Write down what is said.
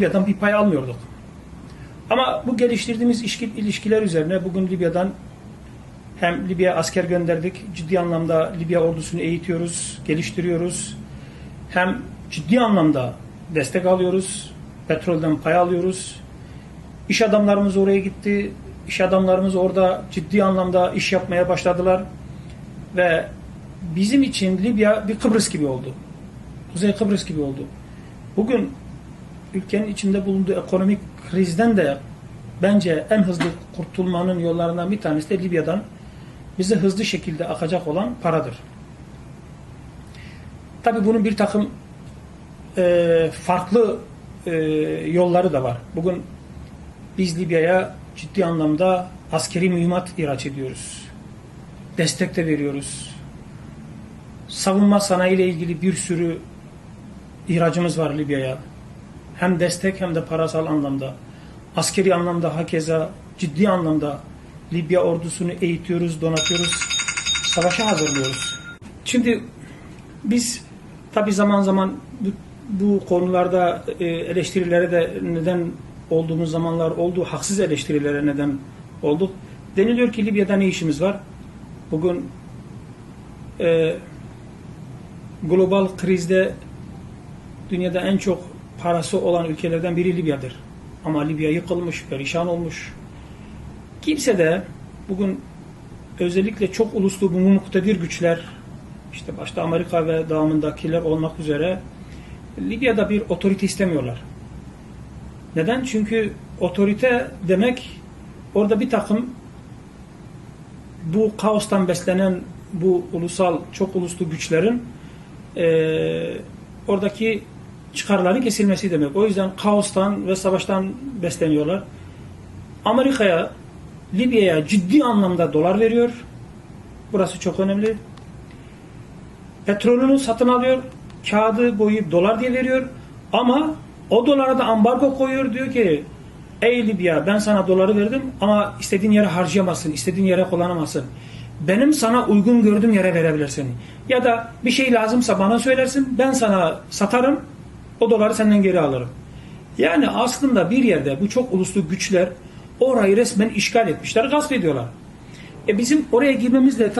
Libya'dan bir pay almıyorduk. Ama bu geliştirdiğimiz ilişki- ilişkiler üzerine bugün Libya'dan hem Libya asker gönderdik, ciddi anlamda Libya ordusunu eğitiyoruz, geliştiriyoruz. Hem ciddi anlamda destek alıyoruz, petrolden pay alıyoruz. İş adamlarımız oraya gitti, iş adamlarımız orada ciddi anlamda iş yapmaya başladılar. Ve bizim için Libya bir Kıbrıs gibi oldu. Kuzey Kıbrıs gibi oldu. Bugün ülkenin içinde bulunduğu ekonomik krizden de bence en hızlı kurtulmanın yollarından bir tanesi de Libya'dan bize hızlı şekilde akacak olan paradır. Tabii bunun bir takım e, farklı e, yolları da var. Bugün biz Libya'ya ciddi anlamda askeri mühimmat ihraç ediyoruz. Destek de veriyoruz. Savunma sanayi ile ilgili bir sürü ihracımız var Libya'ya. Hem destek hem de parasal anlamda. Askeri anlamda hakeza ciddi anlamda Libya ordusunu eğitiyoruz, donatıyoruz, savaşa hazırlıyoruz. Şimdi biz tabi zaman zaman bu, bu konularda e, eleştirilere de neden olduğumuz zamanlar oldu, haksız eleştirilere neden olduk. Deniliyor ki Libya'da ne işimiz var? Bugün e, global krizde dünyada en çok parası olan ülkelerden biri Libya'dır. Ama Libya yıkılmış, perişan olmuş. Kimse de bugün özellikle çok uluslu bu muktedir güçler, işte başta Amerika ve devamındakiler olmak üzere Libya'da bir otorite istemiyorlar. Neden? Çünkü otorite demek orada bir takım bu kaostan beslenen bu ulusal, çok uluslu güçlerin eee oradaki çıkarların kesilmesi demek. O yüzden kaostan ve savaştan besleniyorlar. Amerika'ya, Libya'ya ciddi anlamda dolar veriyor. Burası çok önemli. Petrolünü satın alıyor. Kağıdı boyayıp dolar diye veriyor. Ama o dolara da ambargo koyuyor. Diyor ki ey Libya ben sana doları verdim ama istediğin yere harcayamazsın. istediğin yere kullanamazsın. Benim sana uygun gördüğüm yere verebilirsin. Ya da bir şey lazımsa bana söylersin. Ben sana satarım. O doları senden geri alırım. Yani aslında bir yerde bu çok uluslu güçler orayı resmen işgal etmişler, gasp ediyorlar. E bizim oraya girmemizle